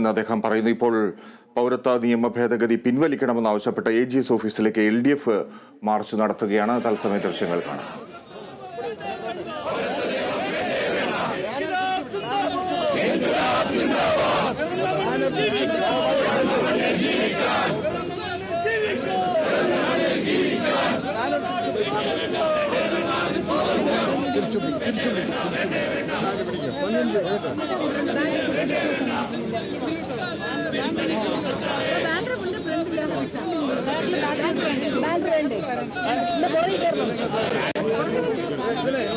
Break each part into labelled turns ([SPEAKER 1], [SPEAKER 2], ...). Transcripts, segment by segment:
[SPEAKER 1] എന്ന് അദ്ദേഹം പറയുന്നു. ഇപ്പോൾ പൗരത്വ നിയമ ഭേദഗതി പിൻവലിക്കണമെന്നാവശ്യപ്പെട്ട് എ ജി എസ് ഓഫീസിലേക്ക് എൽ ഡി എഫ് മാർച്ച് നടത്തുകയാണ്. തത്സമയ ദൃശ്യങ്ങൾ കാണാം.
[SPEAKER 2] ബാനർ ബാനർ വേണ്ടേ ഇന്ന് പുറകിൽ കയറണം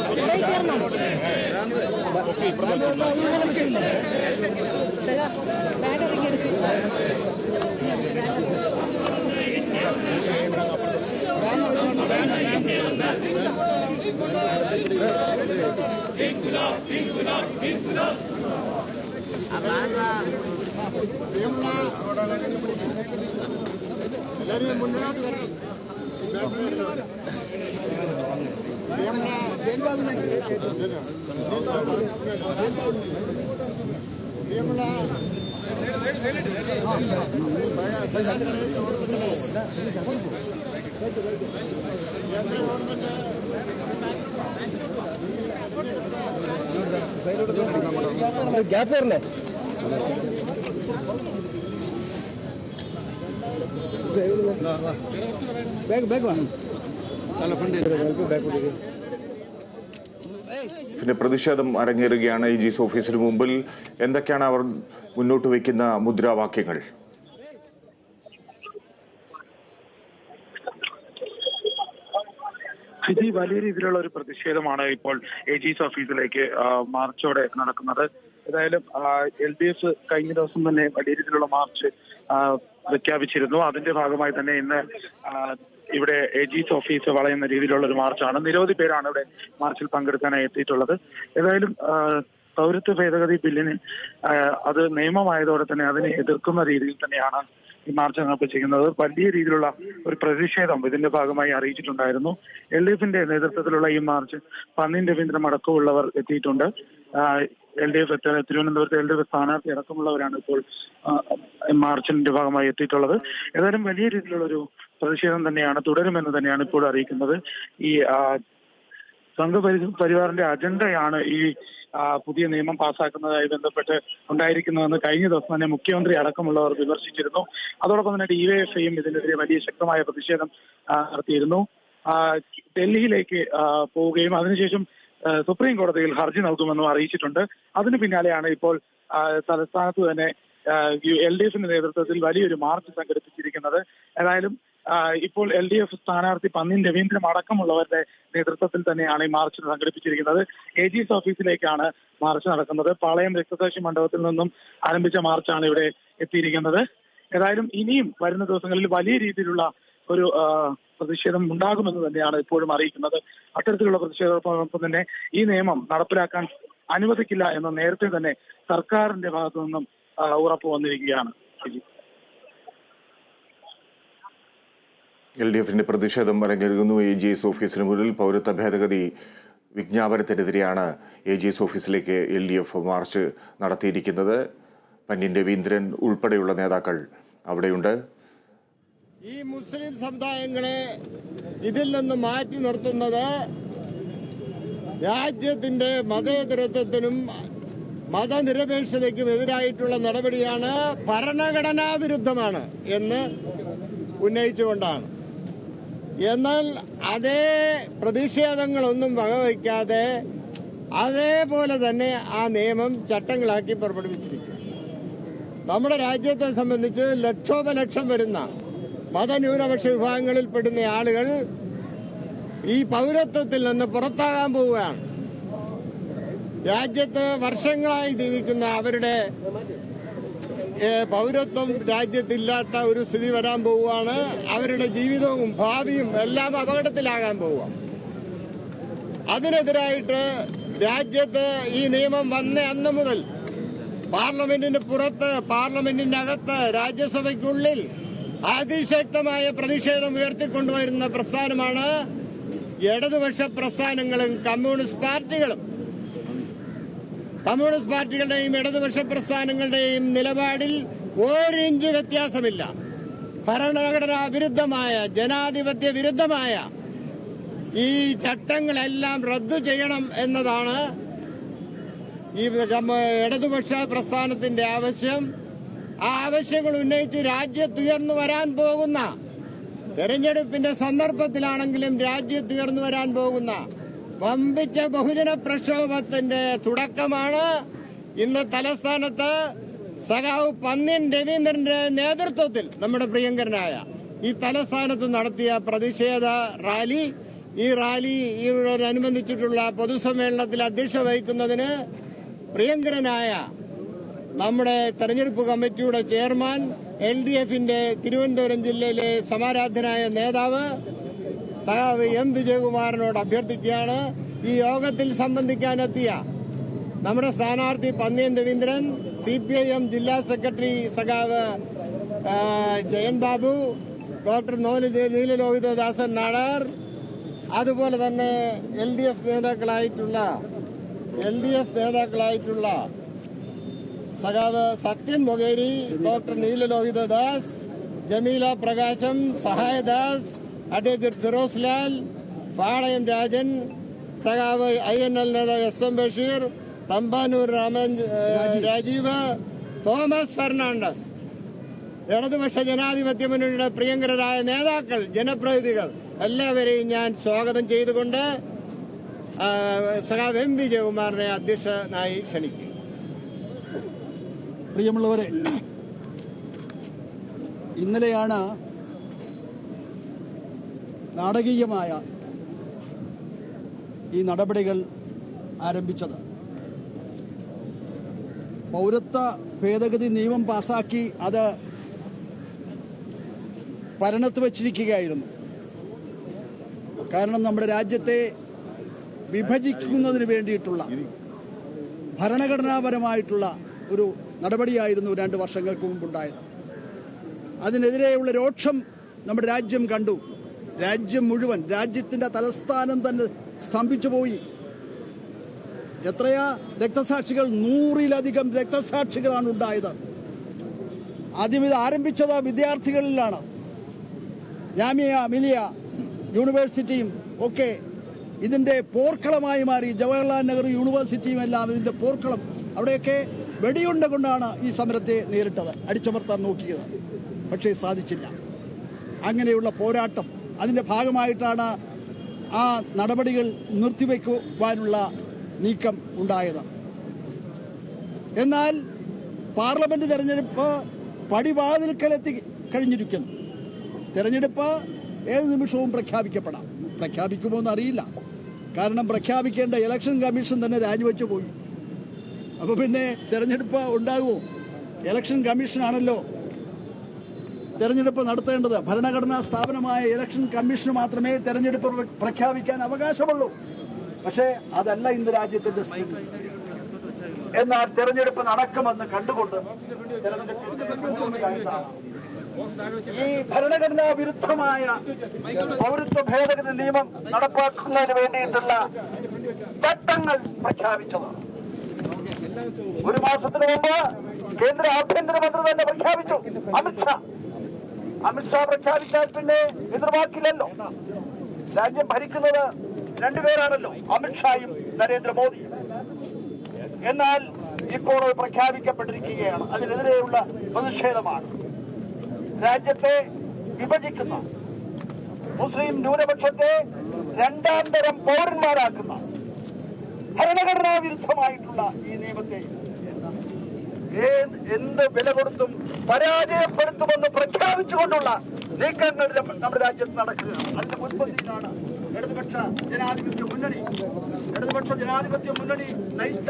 [SPEAKER 2] പുറകിൽ കയറണം സഖാ, ബാനർ ഇങ്ങനെ
[SPEAKER 3] Senin bu ne yapıyor?
[SPEAKER 1] പിന്നെ പ്രതിഷേധം അരങ്ങേറുകയാണ് ഐ ജി എസ് ഓഫീസിന് മുമ്പിൽ. എന്തൊക്കെയാണ് അവർ മുന്നോട്ട് വയ്ക്കുന്ന മുദ്രാവാക്യങ്ങൾ?
[SPEAKER 4] സ്ഥിതി വലിയ രീതിയിലുള്ള ഒരു പ്രതിഷേധമാണ് ഇപ്പോൾ എ ജി എസ് ഓഫീസിലേക്ക് മാർച്ചോടെ നടക്കുന്നത്. ഏതായാലും എൽ ഡി എഫ് കഴിഞ്ഞ ദിവസം തന്നെ വലിയ രീതിയിലുള്ള മാർച്ച് പ്രഖ്യാപിച്ചിരുന്നു. അതിന്റെ ഭാഗമായി തന്നെ ഇന്ന് ഇവിടെ എ ജിസ് ഓഫീസ് വളയുന്ന രീതിയിലുള്ള ഒരു മാർച്ചാണ്. നിരവധി പേരാണ് ഇവിടെ മാർച്ചിൽ പങ്കെടുക്കാനായി എത്തിയിട്ടുള്ളത്. ഏതായാലും പൗരത്വ ഭേദഗതി ബില്ലിന് അത് നിയമമായതോടെ തന്നെ അതിനെ എതിർക്കുന്ന രീതിയിൽ തന്നെയാണ് ഈ മാർച്ച് നടപ്പിച്ചിരിക്കുന്നത് വലിയ രീതിയിലുള്ള ഒരു പ്രതിഷേധം ഇതിന്റെ ഭാഗമായി അറിയിച്ചിട്ടുണ്ടായിരുന്നു. എൽ ഡി എഫിന്റെ നേതൃത്വത്തിലുള്ള ഈ മാർച്ച് പന്നിൻ രവീന്ദ്രൻ അടക്കമുള്ളവർ എത്തിയിട്ടുണ്ട്. എൽ ഡി എഫ് തിരുവനന്തപുരത്ത് എൽ ഡി എഫ് സ്ഥാനാർത്ഥി അടക്കമുള്ളവരാണ് ഇപ്പോൾ മാർച്ചിന്റെ ഭാഗമായി എത്തിയിട്ടുള്ളത്. ഏതായാലും വലിയ രീതിയിലുള്ള ഒരു പ്രതിഷേധം തന്നെയാണ് തുടരുമെന്ന് തന്നെയാണ് ഇപ്പോൾ അറിയിക്കുന്നത്. ഈ സംഘപരി പരിവാറിന്റെ അജണ്ടയാണ് ഈ പുതിയ നിയമം പാസ്സാക്കുന്നതായി ബന്ധപ്പെട്ട് ഉണ്ടായിരിക്കുന്നതെന്ന് കഴിഞ്ഞ ദിവസം തന്നെ മുഖ്യമന്ത്രി അടക്കമുള്ളവർ വിമർശിച്ചിരുന്നു. അതോടൊപ്പം തന്നെ ഡി വൈ എഫ് ഐയും ഇതിനെതിരെ വലിയ ശക്തമായ പ്രതിഷേധം നടത്തിയിരുന്നു. ഡൽഹിയിലേക്ക് പോവുകയും അതിനുശേഷം സുപ്രീം കോടതിയിൽ ഹർജി നൽകുമെന്നും അറിയിച്ചിട്ടുണ്ട്. അതിന് പിന്നാലെയാണ് ഇപ്പോൾ തലസ്ഥാനത്ത് തന്നെ എൽ ഡി എഫിന്റെ നേതൃത്വത്തിൽ വലിയൊരു മാർച്ച് സംഘടിപ്പിച്ചിരിക്കുന്നത്. ഏതായാലും ഇപ്പോൾ എൽ ഡി എഫ് സ്ഥാനാർത്ഥി പന്നിൻ രവീന്ദ്രൻ അടക്കമുള്ളവരുടെ നേതൃത്വത്തിൽ തന്നെയാണ് ഈ മാർച്ച് സംഘടിപ്പിച്ചിരിക്കുന്നത്. എ ജി എസ് ഓഫീസിലേക്കാണ് മാർച്ച് നടക്കുന്നത്. പാളയം രക്തസാക്ഷി മണ്ഡപത്തിൽ നിന്നും ആരംഭിച്ച മാർച്ചാണ് ഇവിടെ എത്തിയിരിക്കുന്നത്. ഏതായാലും ഇനിയും വരുന്ന ദിവസങ്ങളിൽ വലിയ രീതിയിലുള്ള ഒരു പ്രതിഷേധം ഉണ്ടാകുമെന്ന് തന്നെയാണ് ഇപ്പോഴും അറിയിക്കുന്നത്. അത്തരത്തിലുള്ള പ്രതിഷേധത്തോടൊപ്പം തന്നെ ഈ നിയമം നടപ്പിലാക്കാൻ അനുവദിക്കില്ല എന്ന് നേരത്തെ തന്നെ സർക്കാരിന്റെ ഭാഗത്തു നിന്നും ഉറപ്പ് വന്നിരിക്കുകയാണ്.
[SPEAKER 1] എൽ ഡി എഫിന്റെ പ്രതിഷേധം അരങ്ങേറുന്നു. എ ജി എസ് ഓഫീസിന് മുന്നിൽ പൗരത്വ ഭേദഗതി വിജ്ഞാപനത്തിനെതിരെയാണ് എ ജി എസ് ഓഫീസിലേക്ക് എൽ ഡി എഫ് മാർച്ച് നടത്തിയിരിക്കുന്നത്. പന്യൻ രവീന്ദ്രൻ ഉൾപ്പെടെയുള്ള നേതാക്കൾ അവിടെയുണ്ട്.
[SPEAKER 5] ഈ മുസ്ലിം സമുദായങ്ങളെ ഇതിൽ നിന്ന് മാറ്റി നിർത്തുന്നത് രാജ്യത്തിന്റെ മതേതരത്വത്തിനും മതനിരപേക്ഷതയ്ക്കും എതിരായിട്ടുള്ള നടപടിയാണ് ഭരണഘടനാ വിരുദ്ധമാണ് എന്ന് ഉന്നയിച്ചുകൊണ്ടാണ്. എന്നാൽ അതേ പ്രതിഷേധങ്ങളൊന്നും വകവയ്ക്കാതെ അതേപോലെ തന്നെ ആ നിയമം ചട്ടങ്ങളാക്കി പുറപ്പെടുവിച്ചിരിക്കും നമ്മുടെ രാജ്യത്തെ സംബന്ധിച്ച് ലക്ഷോപലക്ഷം വരുന്ന മതന്യൂനപക്ഷ വിഭാഗങ്ങളിൽ പെടുന്ന ആളുകൾ ഈ പൗരത്വത്തിൽ നിന്ന് പുറത്താകാൻ പോവുകയാണ്. രാജ്യത്ത് വർഷങ്ങളായി ജീവിക്കുന്ന അവരുടെ പൗരത്വം രാജ്യത്തില്ലാത്ത ഒരു സ്ഥിതി വരാൻ പോവുകയാണ്. അവരുടെ ജീവിതവും ഭാവിയും എല്ലാം അപകടത്തിലാകാൻ പോവുക. അതിനെതിരായിട്ട് രാജ്യത്ത് ഈ നിയമം വന്ന അന്ന് മുതൽ പാർലമെന്റിന് പുറത്ത് പാർലമെന്റിനകത്ത് രാജ്യസഭയ്ക്കുള്ളിൽ അതിശക്തമായ പ്രതിഷേധം ഉയർത്തിക്കൊണ്ടുവരുന്ന പ്രസ്ഥാനമാണ് ഇടതുപക്ഷ പ്രസ്ഥാനങ്ങളും കമ്മ്യൂണിസ്റ്റ് പാർട്ടികളും. കമ്മ്യൂണിസ്റ്റ് പാർട്ടികളുടെയും ഇടതുപക്ഷ പ്രസ്ഥാനങ്ങളുടെയും നിലപാടിൽ ഒരിഞ്ച് വ്യത്യാസമില്ല. ഭരണഘടനാ വിരുദ്ധമായ ജനാധിപത്യ വിരുദ്ധമായ ഈ ചട്ടങ്ങളെല്ലാം റദ്ദു ചെയ്യണം എന്നതാണ് ഈ ഇടതുപക്ഷ പ്രസ്ഥാനത്തിന്റെ ആവശ്യം. ആ ആവശ്യങ്ങൾ ഉന്നയിച്ച് രാജ്യത്തുയർന്നു വരാൻ പോകുന്ന തെരഞ്ഞെടുപ്പിന്റെ സന്ദർഭത്തിലാണെങ്കിലും രാജ്യത്തുയർന്നു വരാൻ പോകുന്ന വമ്പിച്ച ബഹുജന പ്രക്ഷോഭത്തിന്റെ തുടക്കമാണ്. ഇന്ന് തലസ്ഥാനത്ത് സഖാവ് പന്നിൻ രവീന്ദ്രന്റെ നേതൃത്വത്തിൽ നമ്മുടെ പ്രിയങ്കരനായ ഈ തലസ്ഥാനത്ത് നടത്തിയ പ്രതിഷേധ റാലി. ഈ റാലി ഈ അനുബന്ധിച്ചിട്ടുള്ള പൊതുസമ്മേളനത്തിൽ അധ്യക്ഷ വഹിക്കുന്നതിന് പ്രിയങ്കരനായ നമ്മുടെ തെരഞ്ഞെടുപ്പ് കമ്മിറ്റിയുടെ ചെയർമാൻ എൽ ഡി എഫിന്റെ തിരുവനന്തപുരം ജില്ലയിലെ സമാരാധനായ നേതാവ് സഹാവ് എം വിജയകുമാറിനോട് അഭ്യർത്ഥിക്കുകയാണ്. ഈ യോഗത്തിൽ സംബന്ധിക്കാനെത്തിയ നമ്മുടെ സ്ഥാനാർത്ഥി Pannian Raveendran C P I M ജില്ലാ സെക്രട്ടറി സഖാവ് ജയൻ ബാബു ഡോക്ടർ നോല നീലലോഹിതദാസൻ നാടാർ അതുപോലെ തന്നെ എൽ ഡി എഫ് നേതാക്കളായിട്ടുള്ള എൽ ഡി എഫ് നേതാക്കളായിട്ടുള്ള സഖാവ് സത്യൻ മൊകേരി ഡോക്ടർ നീലലോഹിത ദാസ് ജമീല പ്രകാശം സഹായദാസ് അഡ്വക്കേറ്റ് ഫിറോസ് ലാൽ പാളയം രാജൻ സഖാവ് ഐ എൻ എൽ നേതാവ് S M Basheer Thampanoor Raman Rajeev Thomas Fernandez. ഇടതുപക്ഷ ജനാധിപത്യ മുന്നണിയുടെ പ്രിയങ്കരായ നേതാക്കൾ ജനപ്രതിനിധികൾ എല്ലാവരെയും ഞാൻ സ്വാഗതം ചെയ്തുകൊണ്ട് സഖാവ് എം. വി ജയകുമാറിനെ അധ്യക്ഷനായി ക്ഷണിക്കും
[SPEAKER 3] പ്രിയമുള്ളവരെ ഇന്നലെയാണ് നാടകീയമായ ഈ നടപടികൾ ആരംഭിച്ചത്. പൗരത്വ ഭേദഗതി നിയമം പാസാക്കി അത് ഭരണത്ത് വച്ചിരിക്കുകയായിരുന്നു. കാരണം നമ്മുടെ രാജ്യത്തെ വിഭജിക്കുന്നതിന് വേണ്ടിയിട്ടുള്ള ഭരണഘടനാപരമായിട്ടുള്ള ഒരു നടപടിയായിരുന്നു രണ്ട് വർഷങ്ങൾക്ക് മുമ്പുണ്ടായത്. അതിനെതിരെയുള്ള രോക്ഷം നമ്മുടെ രാജ്യം കണ്ടു. രാജ്യം മുഴുവൻ രാജ്യത്തിന്റെ തലസ്ഥാനം തന്നെ സ്തംഭിച്ചു പോയി. എത്രയാ രക്തസാക്ഷികൾ? നൂറിലധികം രക്തസാക്ഷികളാണ് ഉണ്ടായത്. ആദ്യം ഇത് ആരംഭിച്ചത് വിദ്യാർത്ഥികളിലാണ്. ജാമിയ മിലിയ യൂണിവേഴ്സിറ്റിയും ഒക്കെ ഇതിന്റെ പോർക്കളമായി മാറി. ജവഹർലാൽ നെഹ്റു യൂണിവേഴ്സിറ്റിയും എല്ലാം ഇതിന്റെ പോർക്കളം. അവിടെയൊക്കെ വെടിയുണ്ട കൊണ്ടാണ് ഈ സമരത്തെ നേരിട്ടത്. അടിച്ചമർത്താൻ നോക്കിയത്. പക്ഷേ സാധിച്ചില്ല. അങ്ങനെയുള്ള പോരാട്ടം അതിന്റെ ഭാഗമായിട്ടാണ് ആ നടപടികൾ നിർത്തിവെക്കുവാനുള്ള നീക്കം ഉണ്ടായത്. എന്നാൽ പാർലമെന്റ് തെരഞ്ഞെടുപ്പ് പടിവാതിൽക്കലെത്തി കഴിഞ്ഞിരിക്കുന്നു. തെരഞ്ഞെടുപ്പ് ഏത് നിമിഷവും പ്രഖ്യാപിക്കപ്പെടാം. പ്രഖ്യാപിക്കുമോ എന്നറിയില്ല. കാരണം പ്രഖ്യാപിക്കേണ്ട ഇലക്ഷൻ കമ്മീഷൻ തന്നെ രാജിവെച്ചു പോയി. അപ്പൊ പിന്നെ തെരഞ്ഞെടുപ്പ് ഉണ്ടാകുമോ? ഇലക്ഷൻ കമ്മീഷനാണല്ലോ തെരഞ്ഞെടുപ്പ് നടത്തേണ്ടത്. ഭരണഘടനാ സ്ഥാപനമായ ഇലക്ഷൻ കമ്മീഷന് മാത്രമേ തെരഞ്ഞെടുപ്പ് പ്രഖ്യാപിക്കാൻ അവകാശമുള്ളൂ. പക്ഷേ അതല്ല ഇന്ന് രാജ്യത്തിന്റെ സ്ഥിതി. എന്നാൽ തെരഞ്ഞെടുപ്പ് നടക്കുമെന്ന് കണ്ടുകൊണ്ട് ഈ ഭരണഘടനാ വിരുദ്ധമായ പൗരത്വ ഭേദഗതി നിയമം നടപ്പാക്കുന്നതിന് വേണ്ടിയിട്ടുള്ള ചട്ടങ്ങൾ പ്രഖ്യാപിച്ചത് ഒരു മാസത്തിന് മുമ്പ് കേന്ദ്ര ആഭ്യന്തരമന്ത്രി തന്നെ പ്രഖ്യാപിച്ചു. അമിത്ഷാ അമിത്ഷാ പ്രഖ്യാപിച്ചാൽ പിന്നെ എതിർവാക്കില്ലല്ലോ. രാജ്യം ഭരിക്കുന്നത് രണ്ടുപേരാണല്ലോ അമിത്ഷായും നരേന്ദ്രമോദിയും എന്നാൽ ഇപ്പോൾ അത് പ്രഖ്യാപിക്കപ്പെട്ടിരിക്കുകയാണ്. അതിനെതിരെയുള്ള പ്രതിഷേധമാണ്. രാജ്യത്തെ വിഭജിക്കുന്ന മുസ്ലിം ന്യൂനപക്ഷത്തെ രണ്ടാം തരം പൗരന്മാരാക്കുന്ന ഭരണഘടനാ വിരുദ്ധമായിട്ടുള്ള ഈ നിയമത്തെ എന്ത് വില കൊടുത്തും പരാജയപ്പെടുത്തുമെന്ന് പ്രഖ്യാപിച്ചുകൊണ്ടുള്ള നീക്കങ്ങൾ നമ്മ- നമ്മുടെ രാജ്യത്ത് നടക്കുക അതിന്റെ മുൻപന്തിയിലാണ് ഇടതുപക്ഷ ജനാധിപത്യ മുന്നണി ഇടതുപക്ഷ ജനാധിപത്യ മുന്നണി നയിച്ച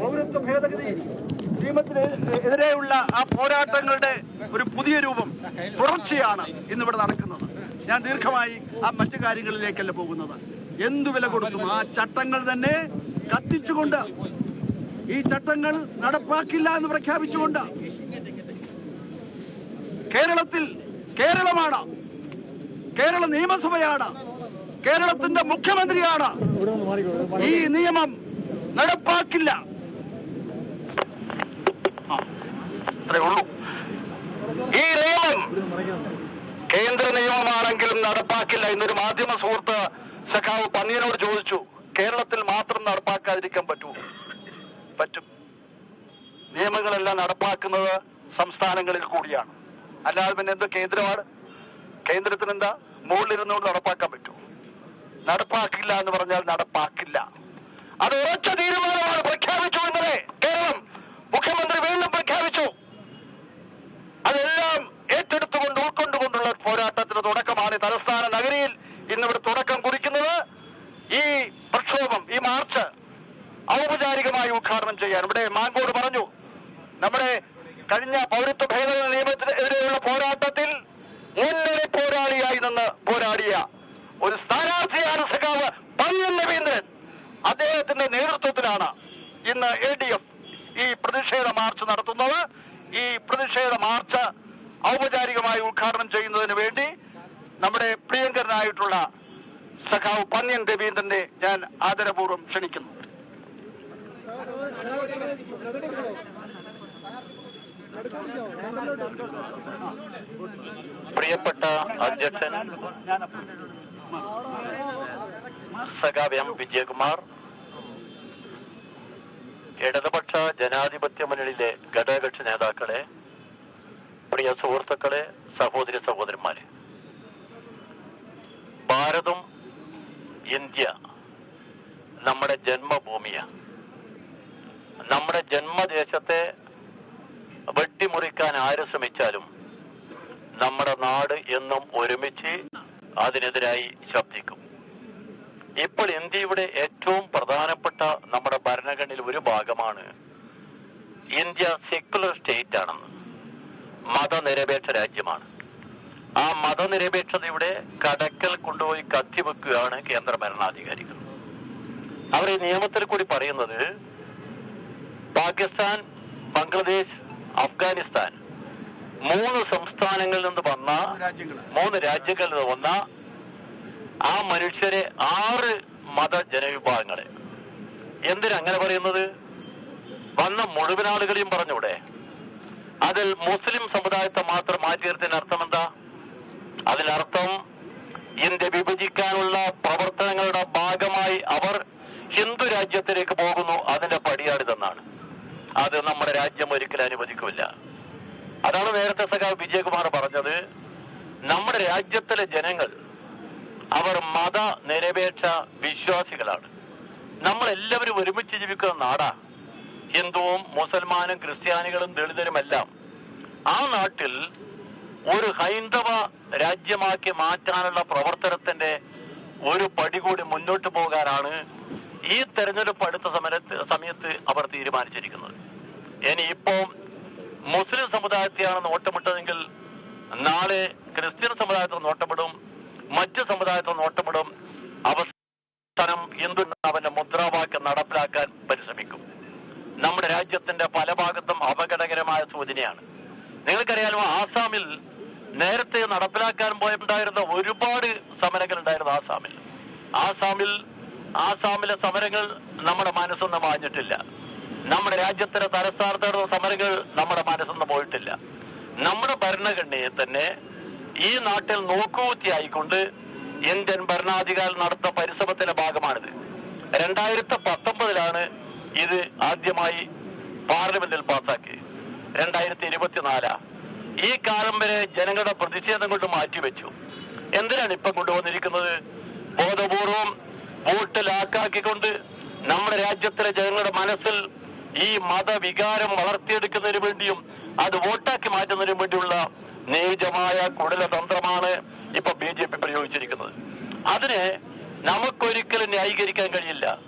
[SPEAKER 3] പൗരത്വ ഭേദഗതി നിയമത്തിന് എതിരെയുള്ള ആ പോരാട്ടങ്ങളുടെ ഒരു പുതിയ രൂപം തുടർച്ചയാണ് ഇന്നിവിടെ നടക്കുന്നത്. ഞാൻ ദീർഘമായി ആ മറ്റു കാര്യങ്ങളിലേക്കല്ല പോകുന്നത്. എന്തു വില കൊടുക്കും ആ ചട്ടങ്ങൾ തന്നെ കത്തിച്ചുകൊണ്ട് ഈ ചട്ടങ്ങൾ നടപ്പാക്കില്ല എന്ന് പ്രഖ്യാപിച്ചുകൊണ്ട് കേരളത്തിൽ കേരളമാണ് കേരള നിയമസഭയാണ് കേരളത്തിന്റെ മുഖ്യമന്ത്രിയാണ്. ഈ നിയമം
[SPEAKER 6] നടപ്പാക്കില്ല. ഈ നിയമം കേന്ദ്ര നിയമമാണെങ്കിലും നടപ്പാക്കില്ല എന്നൊരു സംസ്ഥാനങ്ങളിൽ കൂടിയാണ്. അല്ലാതെ പിന്നെ എന്തോ കേന്ദ്രമാണ്? കേന്ദ്രത്തിന് എന്താ മുകളിലിരുന്നുകൊണ്ട് നടപ്പാക്കാൻ പറ്റൂ നടപ്പാക്കില്ല എന്ന് പറഞ്ഞാൽ നടപ്പാക്കില്ല. അത് ഉറച്ച തീരുമാനമാണ് പ്രഖ്യാപിച്ചു ഇന്നലെ കേരളം മുഖ്യമന്ത്രി വീണ്ടും പ്രഖ്യാപിച്ചു അതെല്ലാം ഏറ്റെടുത്തുകൊണ്ട് ഉൾക്കൊണ്ടുകൊണ്ടുള്ള ഒരു പോരാട്ടത്തിന് തുടക്കമാണ് ഈ തലസ്ഥാന നഗരിയിൽ ഇന്നിവിടെ തുടക്കം കുറിക്കുന്നത് ഈ പ്രക്ഷോഭം ഈ മാർച്ച് ഔപചാരികമായി ഉദ്ഘാടനം ചെയ്യാൻ ഇവിടെ മാങ്കോട് പറഞ്ഞു നമ്മുടെ കഴിഞ്ഞ പൗരത്വ ഭേദഗതി നിയമത്തിനെതിരെയുള്ള പോരാട്ടത്തിൽ മുന്നണി പോരാളിയായി നിന്ന് പോരാടിയ ഒരു സ്ഥാനാർത്ഥിയാണ് സഖാവ് പന്യൻ രവീന്ദ്രൻ അദ്ദേഹത്തിന്റെ നേതൃത്വത്തിലാണ് ഇന്ന് എൽ ഡി എഫ് ഈ പ്രതിഷേധ മാർച്ച് നടത്തുന്നത്. ഈ പ്രതിഷേധ മാർച്ച് ഔപചാരികമായി ഉദ്ഘാടനം ചെയ്യുന്നതിന് വേണ്ടി നമ്മുടെ പ്രിയങ്കരനായിട്ടുള്ള സഖാവ് പന്യൻ രവീന്ദ്രനെ ഞാൻ ആദരപൂർവം ക്ഷണിക്കുന്നു. പ്രിയപ്പെട്ട അധ്യക്ഷൻ സഖാവ് എം. വിജയകുമാർ ഇടതുപക്ഷ ജനാധിപത്യ മുന്നണിയിലെ ഘടകകക്ഷി നേതാക്കളെ പ്രിയ സുഹൃത്തുക്കളെ സഹോദരി സഹോദരന്മാരെ ഭാരതം ഇന്ത്യ നമ്മുടെ ജന്മഭൂമിയാണ് നമ്മുടെ ജന്മദേശത്തെ വെട്ടിമുറിക്കാൻ ആര് ശ്രമിച്ചാലും നമ്മുടെ നാട് എന്നും ഒരുമിച്ച് അതിനെതിരായി ശബ്ദിക്കും. ഇപ്പോൾ ഇന്ത്യയുടെ ഏറ്റവും പ്രധാനപ്പെട്ട നമ്മുടെ ഭരണഘടനയിൽ ഒരു ഭാഗമാണ്. ഇന്ത്യ സെക്യുലർ സ്റ്റേറ്റ് ആണെന്ന്. മതനിരപേക്ഷ രാജ്യമാണ്. ആ മതനിരപേക്ഷതയുടെ കടക്കൽ കൊണ്ടുപോയി കത്തിവെക്കുകയാണ് കേന്ദ്ര ഭരണാധികാരികൾ. അവർ ഈ നിയമത്തിൽ കൂടി പറയുന്നത് പാകിസ്ഥാൻ ബംഗ്ലാദേശ് അഫ്ഗാനിസ്ഥാൻ മൂന്ന് സംസ്ഥാനങ്ങളിൽ നിന്ന് വന്ന മൂന്ന് രാജ്യങ്ങളിൽ നിന്ന് വന്ന ആ മനുഷ്യരെ ആറ് മത ജനവിഭാഗങ്ങളെ. എന്തിനാ അങ്ങനെ പറയുന്നത്? വന്ന മുഴുവൻ ആളുകളെയും പറഞ്ഞൂടെ. അതിൽ മുസ്ലിം സമുദായത്തെ മാത്രം മാറ്റി അർത്ഥം എന്താ അതിനർത്ഥം ഇന്ത്യ വിഭജിക്കാനുള്ള പ്രവർത്തനങ്ങളുടെ ഭാഗമായി അവർ ഹിന്ദു രാജ്യത്തിലേക്ക് പോകുന്നു. അതിന്റെ പടിയാണിതെന്നാണ്. അത് നമ്മുടെ രാജ്യം ഒരിക്കലും അനുവദിക്കില്ല. അതാണ് നേരത്തെ സഖാവ് വിജയകുമാർ പറഞ്ഞത്. നമ്മുടെ രാജ്യത്തിലെ ജനങ്ങൾ അവർ മത നിരപേക്ഷ വിശ്വാസികളാണ്. നമ്മൾ എല്ലാവരും ഒരുമിച്ച് ജീവിക്കുന്ന നാടാ. ഹിന്ദുവും മുസൽമാനും ക്രിസ്ത്യാനികളും ദളിതരുമെല്ലാം ആ നാട്ടിൽ ഒരു ഹൈന്ദവ രാജ്യമാക്കി മാറ്റാനുള്ള പ്രവർത്തനത്തിന്റെ ഒരു പടി കൂടി മുന്നോട്ട് പോകാനാണ് ഈ തെരഞ്ഞെടുപ്പ് അടുത്ത സമരത്ത് സമയത്ത് അവർ തീരുമാനിച്ചിരിക്കുന്നത്. ഇനി ഇപ്പോൾ മുസ്ലിം സമുദായത്തെയാണ് നോട്ടമിട്ടതെങ്കിൽ നാളെ ക്രിസ്ത്യൻ സമുദായത്തിൽ നോട്ടമിടും മറ്റ് സമുദായത്തിൽ നോട്ടമിടും അവസാനം ഹിന്ദു അവന്റെ മുദ്രാവാക്യം നടപ്പിലാക്കാൻ പരിശ്രമിക്കും. നമ്മുടെ രാജ്യത്തിന്റെ പല ഭാഗത്തും അപകടകരമായ സൂചനയാണ്. നിങ്ങൾക്കറിയാലോ ആസാമിൽ നേരത്തെ നടപ്പിലാക്കാൻ പോയുണ്ടായിരുന്ന ഒരുപാട് സമരങ്ങൾ ഉണ്ടായിരുന്നു ആസാമിൽ. ആസാമിൽ ആസാമിലെ സമരങ്ങൾ നമ്മുടെ മനസ്സൊന്നും വാഞ്ഞിട്ടില്ല നമ്മുടെ രാജ്യത്തിന്റെ തലസ്ഥാനത്തുള്ള സമരങ്ങൾ നമ്മുടെ മനസ്സൊന്നും പോയിട്ടില്ല. നമ്മുടെ ഭരണഘടനയെ തന്നെ ഈ നാട്ടിൽ നോക്കുകൂത്തിയായിക്കൊണ്ട് ഇന്ത്യൻ ഭരണാധികാരി നടത്ത പരിശ്രമത്തിന്റെ ഭാഗമാണിത്. രണ്ടായിരത്തി പത്തൊമ്പതിലാണ് ഇത് ആദ്യമായി പാർലമെന്റിൽ പാസാക്കി രണ്ടായിരത്തി ഇരുപത്തിനാലാ ഈ കാലം വരെ ജനങ്ങളുടെ പ്രതിഷേധം കൊണ്ട് മാറ്റിവെച്ചു. എന്തിനാണ് ഇപ്പം കൊണ്ടുവന്നിരിക്കുന്നത്? ബോധപൂർവം വോട്ട് ലാക്കാക്കിക്കൊണ്ട് നമ്മുടെ രാജ്യത്തിലെ ജനങ്ങളുടെ മനസ്സിൽ ഈ മതവികാരം വളർത്തിയെടുക്കുന്നതിന് വേണ്ടിയും അത് വോട്ടാക്കി മാറ്റുന്നതിനും വേണ്ടിയുള്ള നീചമായ കുടലതന്ത്രമാണ് ഇപ്പൊ ബി ജെ പി പ്രയോഗിച്ചിരിക്കുന്നത്. അതിനെ നമുക്കൊരിക്കലും ന്യായീകരിക്കാൻ കഴിയില്ല.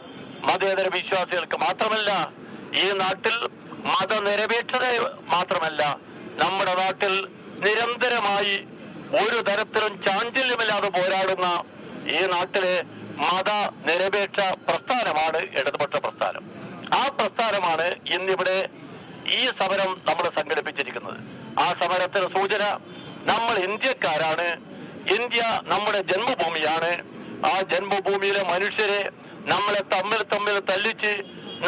[SPEAKER 6] മതേതര വിശ്വാസികൾക്ക് മാത്രമല്ല ഈ നാട്ടിൽ മതനിരപേക്ഷത മാത്രമല്ല നമ്മുടെ നാട്ടിൽ നിരന്തരമായി ഒരു തരത്തിലും ചാഞ്ചല്യമില്ലാതെ പോരാടുന്ന ഈ നാട്ടിലെ മതനിരപേക്ഷ പ്രസ്ഥാനമാണ് ഇടതുപക്ഷ പ്രസ്ഥാനം. ആ പ്രസ്ഥാനമാണ് ഇന്നിവിടെ ഈ സമരം നമ്മൾ സംഘടിപ്പിച്ചിരിക്കുന്നത്. ആ സമരത്തിന് സൂചന നമ്മൾ ഇന്ത്യക്കാരാണ്. ഇന്ത്യ നമ്മുടെ ജന്മഭൂമിയാണ്. ആ ജന്മഭൂമിയിലെ മനുഷ്യരെ നമ്മളെ തമ്മിൽ തമ്മിൽ തല്ലിച്ച്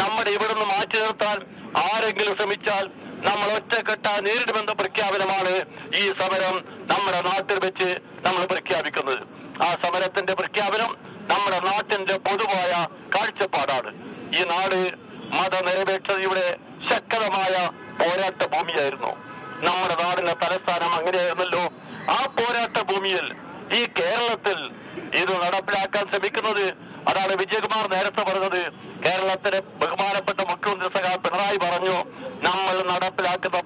[SPEAKER 6] നമ്മുടെ ഇവിടുന്ന് മാറ്റി നിർത്താൻ ആരെങ്കിലും ശ്രമിച്ചാൽ നമ്മൾ ഒറ്റക്കെട്ട നേരിടുമെന്ന പ്രഖ്യാപനമാണ് ഈ സമരം നമ്മുടെ നാട്ടിൽ വെച്ച് നമ്മൾ പ്രഖ്യാപിക്കുന്നത്. ആ സമരത്തിന്റെ പ്രഖ്യാപനം നമ്മുടെ നാട്ടിന്റെ പൊതുവായ കാഴ്ചപ്പാടാണ്. ഈ നാട് മതനിരപേക്ഷതയുടെ ശക്തമായ പോരാട്ട ഭൂമിയായിരുന്നു. നമ്മുടെ നാടിന്റെ തലസ്ഥാനം അങ്ങനെയായിരുന്നല്ലോ. ആ പോരാട്ട ഭൂമിയിൽ ഈ കേരളത്തിൽ ഇത് നടപ്പിലാക്കാൻ ശ്രമിക്കുന്നത് അതാണ് വിജയകുമാർ നേരത്തെ പറഞ്ഞത്. കേരളത്തിലെ ബഹുമാനപ്പെട്ട മുഖ്യമന്ത്രി സഖാ പിണറായി പറഞ്ഞു നമ്മൾ നടപ്പിലാക്കുന്ന